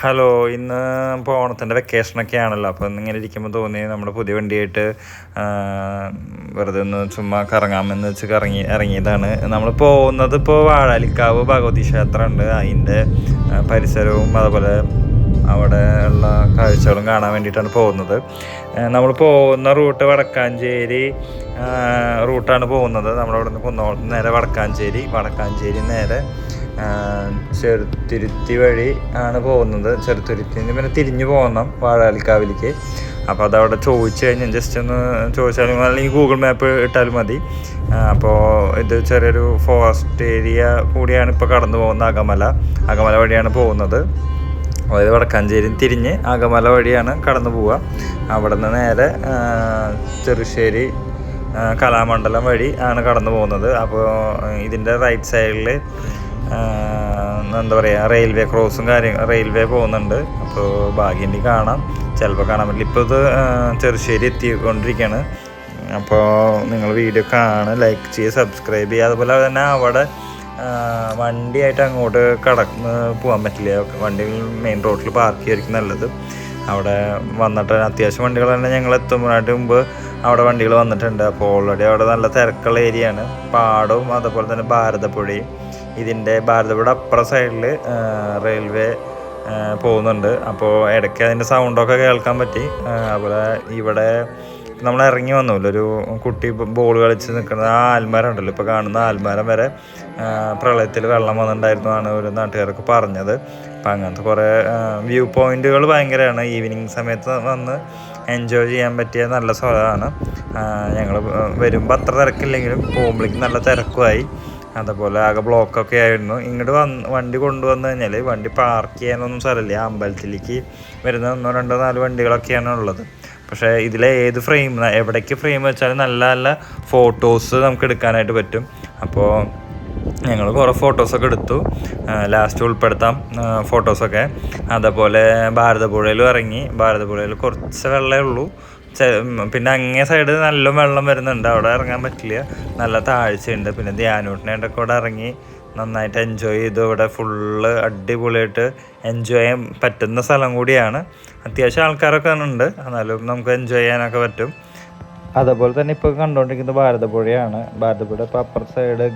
Hello ഇന്ന് ഇപ്പോൾ ഓണത്തിന്റെ വെക്കേഷനൊക്കെ ആണല്ലോ അപ്പോൾ ഇങ്ങനെ ഇരിക്കുമ്പോൾ തോന്നി നമ്മുടെ പുതിയ വണ്ടിയായിട്ട് വെറുതെ ഒന്ന് ചുമ്മാ കറങ്ങാമെന്ന് വെച്ച് കറങ്ങി ഇറങ്ങിയതാണ്. നമ്മൾ പോകുന്നത് ഇപ്പോൾ വാഴാലിക്കാവ് ഭഗവതി ക്ഷേത്രം ഉണ്ട് അതിന്റെ പരിസരവും അതുപോലെ അവിടെ ഉള്ള കാഴ്ചകളും കാണാൻ വേണ്ടിയിട്ടാണ് പോകുന്നത്. നമ്മൾ പോകുന്ന റൂട്ട് വടക്കാഞ്ചേരി റൂട്ടാണ് പോകുന്നത്. നമ്മളവിടെ നിന്ന് കുന്നോളത്ത് നേരെ വടക്കാഞ്ചേരി വടക്കാഞ്ചേരി നേരെ ചെറുത്തുരുത്തി വഴി ആണ് പോകുന്നത്. ചെറുത്തുരുത്തിന്ന് പിന്നെ തിരിഞ്ഞു പോകണം വാഴാലിക്കാവിലേക്ക് അപ്പോൾ അതവിടെ ചോദിച്ചു കഴിഞ്ഞാൽ ജസ്റ്റ് ഒന്ന് ചോദിച്ചാലും അല്ലെങ്കിൽ ഗൂഗിൾ മാപ്പ് ഇട്ടാലും മതി. അപ്പോൾ ഇത് ചെറിയൊരു ഫോറസ്റ്റ് ഏരിയ കൂടിയാണ് ഇപ്പോൾ കടന്നു പോകുന്നത് അകമല. അകമല വഴിയാണ് പോകുന്നത്. അതായത് വടക്കാഞ്ചേരി തിരിഞ്ഞ് അകമല വഴിയാണ് കടന്നു പോവുക. അവിടെ നിന്ന് നേരെ ചെറുശ്ശേരി കലാമണ്ഡലം വഴി ആണ് കടന്നു പോകുന്നത്. അപ്പോൾ ഇതിന്റെ റൈറ്റ് സൈഡിൽ എന്താ പറയുക റെയിൽവേ ക്രോസും കാര്യം റെയിൽവേ പോകുന്നുണ്ട്. അപ്പോൾ ഭാഗ്യന്റെ കാണാം. ചിലപ്പോൾ കാണാൻ പറ്റില്ല. ഇപ്പോൾ ഇത് ചെറുശ്ശേരി എത്തിക്കൊണ്ടിരിക്കുകയാണ് അപ്പോൾ നിങ്ങൾ വീഡിയോ കാണുക ലൈക്ക് ചെയ്യുക സബ്സ്ക്രൈബ് ചെയ്യുക. അതുപോലെ തന്നെ അവിടെ വണ്ടിയായിട്ട് അങ്ങോട്ട് കടന്ന് പോകാൻ പറ്റില്ല. വണ്ടി മെയിൻ റോഡിൽ പാർക്ക് ചെയ്യായിരിക്കും നല്ലത്. അവിടെ വന്നിട്ട് അത്യാവശ്യം വണ്ടികൾ തന്നെ ഞങ്ങൾ എത്തുമ്പോഴായിട്ട് മുമ്പ് അവിടെ വണ്ടികൾ വന്നിട്ടുണ്ട്. അപ്പോൾ ഓൾറെഡി അവിടെ നല്ല തിരക്കുള്ള ഏരിയയാണ് പാടവും അതുപോലെ തന്നെ ഭാരതപ്പുഴയും. ഇതിന്റെ ഭാരതപ്പുഴ അപ്പുറ സൈഡിൽ റെയിൽവേ പോകുന്നുണ്ട്. അപ്പോൾ ഇടയ്ക്ക് അതിന്റെ സൗണ്ടൊക്കെ കേൾക്കാൻ പറ്റി. അതുപോലെ ഇവിടെ നമ്മൾ ഇറങ്ങി വന്നല്ലോ? ഒരു കുട്ടി ബോൾ കളിച്ച് നിൽക്കുന്ന ആ ആൽമരം ഉണ്ടല്ലോ? ഇപ്പോൾ കാണുന്ന ആൽമരം വരെ പ്രളയത്തിൽ വെള്ളം വന്നിട്ടുണ്ടായിരുന്നു ആണ് ഒരു നാട്ടുകാരൊക്കെ പറഞ്ഞത്. അപ്പം അങ്ങനത്തെ കുറേ വ്യൂ പോയിന്റുകൾ ഭയങ്കരമാണ്. ഈവനിങ് സമയത്ത് വന്ന് എൻജോയ് ചെയ്യാൻ പറ്റിയ നല്ല സ്ഥലമാണ്. ഞങ്ങൾ വരുമ്പോൾ അത്ര തിരക്കില്ലെങ്കിലും പോകുമ്പോഴേക്കും നല്ല തിരക്കുമായി. അതുപോലെ ആകെ ബ്ലോക്കൊക്കെ ആയിരുന്നു. ഇങ്ങോട്ട് വന്ന് വണ്ടി കൊണ്ടുവന്നു കഴിഞ്ഞാൽ വണ്ടി പാർക്ക് ചെയ്യാനൊന്നും സ്ഥലമില്ല. അമ്പലത്തിലേക്ക് വരുന്ന ഒന്നോ രണ്ടോ നാല് വണ്ടികളൊക്കെയാണ് ഉള്ളത്. പക്ഷേ ഇതിലെ ഏത് ഫ്രെയിം എവിടേക്ക് ഫ്രെയിം വെച്ചാലും നല്ല നല്ല ഫോട്ടോസ് നമുക്ക് എടുക്കാനായിട്ട് പറ്റും. അപ്പോൾ ഞങ്ങൾ കുറേ ഫോട്ടോസൊക്കെ എടുത്തു. ലാസ്റ്റ് ഉൾപ്പെടുത്താം ഫോട്ടോസൊക്കെ അതേപോലെ ഭാരതപ്പുഴയിലും ഇറങ്ങി. ഭാരതപ്പുഴയിൽ കുറച്ച് വെള്ളമേ ഉള്ളൂ. പിന്നെ അങ്ങേ സൈഡ് നല്ല വെള്ളം വരുന്നുണ്ട്. അവിടെ ഇറങ്ങാൻ പറ്റില്ല. നല്ല താഴ്ചയുണ്ട് പിന്നെ ധ്യാനൂട്ടിനെ കൂടെ ഇറങ്ങി നന്നായിട്ട് എൻജോയ് ചെയ്തു. ഇവിടെ ഫുള്ള് അടിപൊളിയായിട്ട് എൻജോയ് ചെയ്യാൻ പറ്റുന്ന സ്ഥലം കൂടിയാണ്. അത്യാവശ്യം ആൾക്കാരൊക്കെ ഉണ്ട് എന്നാലും നമുക്ക് എൻജോയ് ചെയ്യാനൊക്കെ പറ്റും. അതേപോലെ തന്നെ ഇപ്പോൾ കണ്ടുകൊണ്ടിരിക്കുന്നത് ഭാരതപ്പുഴയാണ്. ഭാരതപ്പുഴ ഇപ്പോൾ അപ്പുറത്തെ സൈഡ്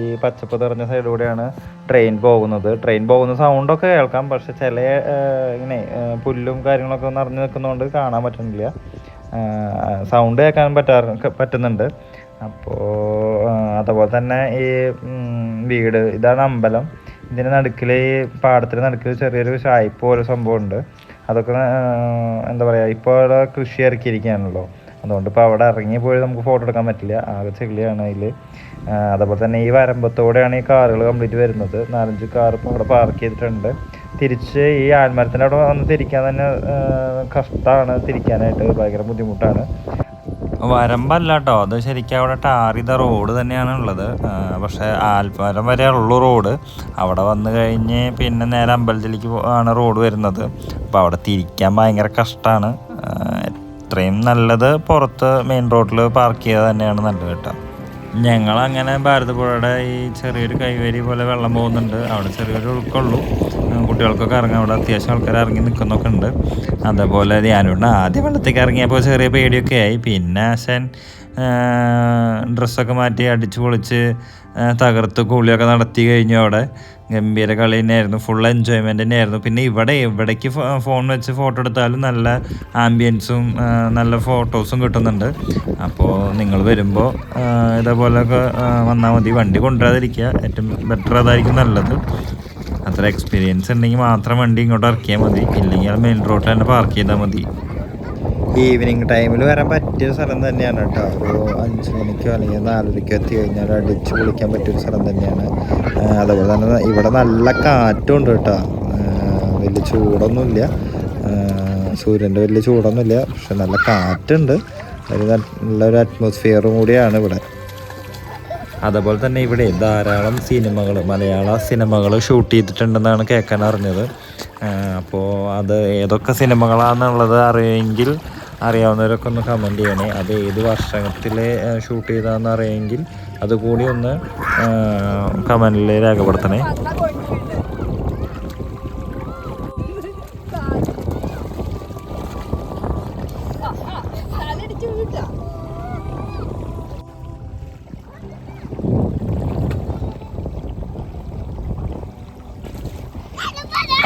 ഈ പച്ചപ്പ് നിറഞ്ഞ സൈഡ് കൂടെയാണ് ട്രെയിൻ പോകുന്നത്. ട്രെയിൻ പോകുന്ന സൗണ്ടൊക്കെ കേൾക്കാം. പക്ഷെ ചില ഇങ്ങനെ പുല്ലും കാര്യങ്ങളൊക്കെ നിറഞ്ഞു നിൽക്കുന്നതുകൊണ്ട് കാണാൻ പറ്റുന്നില്ല. സൗണ്ട് കേൾക്കാൻ പറ്റാറ് പറ്റുന്നുണ്ട്. അപ്പോൾ അതുപോലെ തന്നെ ഈ വീട് ഇതാണ് അമ്പലം. ഇതിന് നടുക്കിൽ ഈ പാടത്തിന് നടുക്കിൽ ചെറിയൊരു ഷായ്പ് പോലെ സംഭവമുണ്ട്. അതൊക്കെ എന്താ പറയുക ഇപ്പോൾ അവിടെ കൃഷി ഇറക്കിയിരിക്കുകയാണല്ലോ. അതുകൊണ്ട് ഇപ്പോൾ അവിടെ ഇറങ്ങി പോയി നമുക്ക് ഫോട്ടോ എടുക്കാൻ പറ്റില്ല. ആകെ ചെളിയാണ് അതിൽ അതുപോലെ തന്നെ ഈ വരമ്പത്തോടെയാണ് ഈ കാറുകൾ കംപ്ലീറ്റ് വരുന്നത്. നാലഞ്ച് കാർ ഇപ്പോൾ അവിടെ പാർക്ക് ചെയ്തിട്ടുണ്ട്. തിരിച്ച് ഈ ആൽമരത്തിന്റെ അവിടെ വന്ന് തിരിക്കാൻ തന്നെ കഷ്ടമാണ് തിരിക്കാനായിട്ട് ഭയങ്കര ബുദ്ധിമുട്ടാണ്. വരമ്പല്ല കേട്ടോ അത് ശരിക്കും അവിടെ ടാറിത റോഡ് തന്നെയാണ് ഉള്ളത്. പക്ഷേ ആൽമരം വരെ ഉള്ളു റോഡ്. അവിടെ വന്നു കഴിഞ്ഞ് പിന്നെ നേരെ അമ്പലത്തിലേക്ക് ആണ് റോഡ് വരുന്നത്. അപ്പോൾ അവിടെ തിരിക്കാൻ ഭയങ്കര കഷ്ടമാണ് എത്രയും നല്ലത് പുറത്ത് മെയിൻ റോഡിൽ പാർക്ക് ചെയ്യുക തന്നെയാണ് നല്ലത് കേട്ടോ. ഞങ്ങളങ്ങനെ ഭാരതപ്പുഴയുടെ ഈ ചെറിയൊരു കൈവരി പോലെ വെള്ളം പോകുന്നുണ്ട്. അവിടെ ചെറിയൊരു ഒഴുക്കുള്ളൂ. കുട്ടികൾക്കൊക്കെ ഇറങ്ങാം അവിടെ അത്യാവശ്യം ആൾക്കാർ ഇറങ്ങി നിൽക്കുന്നൊക്കെ ഉണ്ട്. അതേപോലെ ധ്യാനുണ്ട് ആദ്യം വെള്ളത്തേക്ക് ഇറങ്ങിയപ്പോൾ ചെറിയ പേടിയൊക്കെ ആയി. പിന്നെ ആശാൻ ഡ്രസ്സൊക്കെ മാറ്റി അടിച്ചു പൊളിച്ച് തകർത്ത് കൂളിയൊക്കെ നടത്തി കഴിഞ്ഞു അവിടെ. ഗംഭീര കളി തന്നെയായിരുന്നു. ഫുൾ എൻജോയ്മെന്റ് തന്നെയായിരുന്നു. പിന്നെ ഇവിടെ എവിടേക്ക് ഫോൺ വെച്ച് ഫോട്ടോ എടുത്താലും നല്ല ആംബിയൻസും നല്ല ഫോട്ടോസും കിട്ടുന്നുണ്ട്. അപ്പോൾ നിങ്ങൾ വരുമ്പോൾ ഇതേപോലെയൊക്കെ വന്നാൽ മതി. വണ്ടി കൊണ്ടുവരാതിരിക്കുക. ഏറ്റവും ബെറ്റർ അതായിരിക്കും നല്ലത്. അത്ര എക്സ്പീരിയൻസ് ഉണ്ടെങ്കിൽ മാത്രം വണ്ടി ഇങ്ങോട്ട് ഇറക്കിയാൽ മതി. ഇല്ലെങ്കിൽ മെയിൻ റോഡിൽ തന്നെ പാർക്ക് ചെയ്താൽ മതി. ഈവനിങ് ടൈമിൽ വരാൻ പറ്റിയ സ്ഥലം തന്നെയാണ് കേട്ടോ. ഒരു അഞ്ച് മണിക്കോ അല്ലെങ്കിൽ നാലരയ്ക്കോ എത്തി കഴിഞ്ഞാൽ അടിച്ച് പൊളിക്കാൻ പറ്റിയൊരു സ്ഥലം തന്നെയാണ്. അതുപോലെ തന്നെ ഇവിടെ നല്ല കാറ്റുണ്ട് കേട്ടോ. വലിയ ചൂടൊന്നുമില്ല. സൂര്യന്റെ വലിയ ചൂടൊന്നുമില്ല. പക്ഷെ നല്ല കാറ്റുണ്ട്. ഒരു നല്ലൊരു അറ്റ്മോസ്ഫിയറും കൂടിയാണ് ഇവിടെ. അതുപോലെ തന്നെ ഇവിടെ ധാരാളം സിനിമകൾ മലയാള സിനിമകൾ ഷൂട്ട് ചെയ്തിട്ടുണ്ടെന്നാണ് കേൾക്കാൻ അറിഞ്ഞത്. അപ്പോൾ അത് ഏതൊക്കെ സിനിമകളാണെന്നുള്ളത് അറിയെങ്കിൽ അറിയാവുന്നവരൊക്കെ ഒന്ന് കമന്റ് ചെയ്യണേ. അത് ഏത് വർഷത്തിൽ ഷൂട്ട് ചെയ്തതെന്ന് അറിയെങ്കിൽ അതുകൂടി ഒന്ന് കമന്റിൽ രേഖപ്പെടുത്തണേ.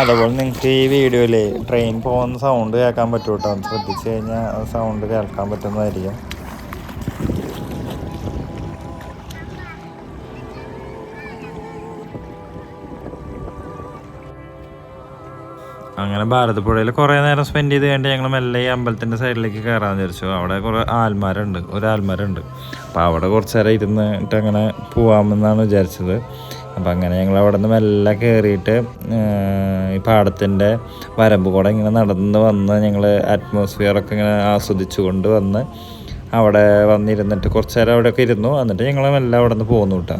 അതുപോലെ നിങ്ങൾക്ക് ഈ വീഡിയോയിൽ ട്രെയിൻ പോകുന്ന സൗണ്ട് കേൾക്കാൻ പറ്റും കേട്ടോ ശ്രദ്ധിച്ചു കഴിഞ്ഞാൽ സൗണ്ട് കേൾക്കാൻ പറ്റുന്നതായിരിക്കും. അങ്ങനെ ഭാരതപ്പുഴയിൽ കുറേ നേരം സ്പെൻഡ് ചെയ്ത് കഴിഞ്ഞിട്ട് ഞങ്ങൾ മെല്ലെ ഈ അമ്പലത്തിന്റെ സൈഡിലേക്ക് കയറാമെന്ന് വിചാരിച്ചു. അവിടെ കുറേ ആൽമരമുണ്ട് ഒരു ആൽമരമുണ്ട് അപ്പോൾ അവിടെ കുറച്ച് നേരം ഇരുന്നിട്ട് അങ്ങനെ പോവാമെന്നാണ് വിചാരിച്ചത്. അപ്പോൾ അങ്ങനെ ഞങ്ങൾ അവിടെ നിന്ന് മെല്ലെ കയറിയിട്ട് ഈ പാടത്തിന്റെ വരമ്പ് കൂടെ ഇങ്ങനെ നടന്ന് വന്ന് ഞങ്ങൾ അറ്റ്മോസ്ഫിയറൊക്കെ ഇങ്ങനെ ആസ്വദിച്ചു കൊണ്ട് വന്ന് അവിടെ വന്നിരുന്നിട്ട് കുറച്ച് നേരം അവിടെയൊക്കെ ഇരുന്നു. എന്നിട്ട് ഞങ്ങൾ മെല്ലെ അവിടെ നിന്ന് പോന്നു കേട്ടോ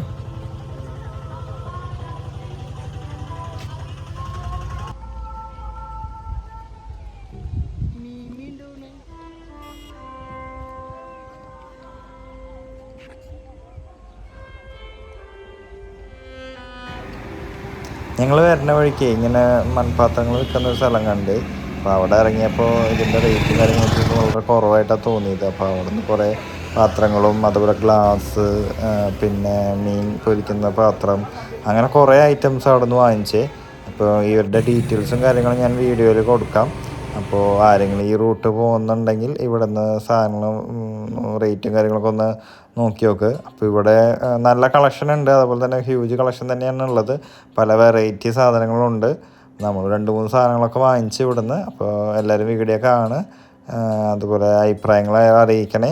ഞങ്ങൾ വരുന്ന വഴിക്ക് ഇങ്ങനെ മൺപാത്രങ്ങൾ വിൽക്കുന്ന ഒരു സ്ഥലം കണ്ട്. അപ്പോൾ അവിടെ ഇറങ്ങിയപ്പോൾ ഇതിന്റെ റേറ്റ് കാര്യങ്ങളൊക്കെ വളരെ കുറവായിട്ടാണ് തോന്നിയത്. അപ്പോൾ അവിടെ നിന്ന് കുറേ പാത്രങ്ങളും അതുപോലെ ഗ്ലാസ് പിന്നെ മീൻ പൊരിക്കുന്ന പാത്രം അങ്ങനെ കുറേ ഐറ്റംസ് അവിടെ നിന്ന് വാങ്ങിച്ച് അപ്പോൾ ഇവരുടെ ഡീറ്റെയിൽസും കാര്യങ്ങളും ഞാൻ വീഡിയോയിൽ കൊടുക്കാം. അപ്പോൾ ആരെങ്കിലും ഈ റൂട്ട് പോകുന്നുണ്ടെങ്കിൽ ഇവിടെ നിന്ന് സാധനങ്ങളും റേറ്റും കാര്യങ്ങളൊക്കെ ഒന്ന് നോക്കി നോക്ക്. അപ്പോൾ ഇവിടെ നല്ല കളക്ഷൻ ഉണ്ട്. അതുപോലെ തന്നെ ഹ്യൂജ് കളക്ഷൻ തന്നെയാണ് ഉള്ളത്. പല വെറൈറ്റി സാധനങ്ങളുണ്ട്. നമ്മൾ രണ്ട് മൂന്ന് സാധനങ്ങളൊക്കെ വാങ്ങിച്ച് ഇവിടുന്ന്. അപ്പോൾ എല്ലാവരും വീഡിയോ ആണ് അതുപോലെ അഭിപ്രായങ്ങൾ അറിയിക്കണേ.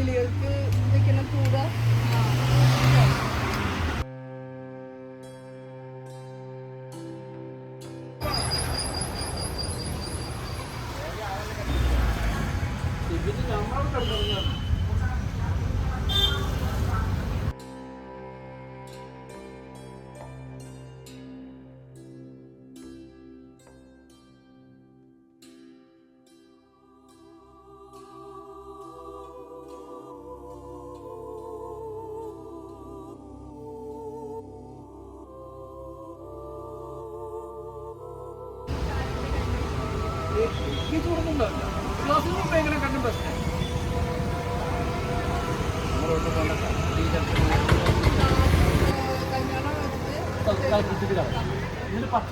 ஆசிரியருக்கு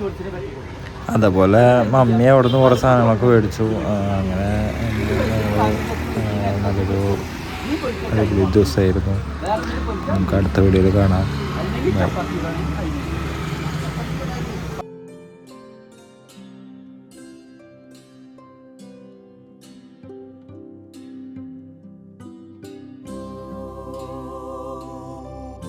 വെച്ചിട്ട് അതേപോലെ മമ്മി അവിടുന്ന് കുറേ സാധനങ്ങളൊക്കെ മേടിച്ചു. അങ്ങനെ നല്ലൊരു അടിപൊളി ദിവസമായിരുന്നു. നമുക്ക് അടുത്ത വീഡിയോയിൽ കാണാം.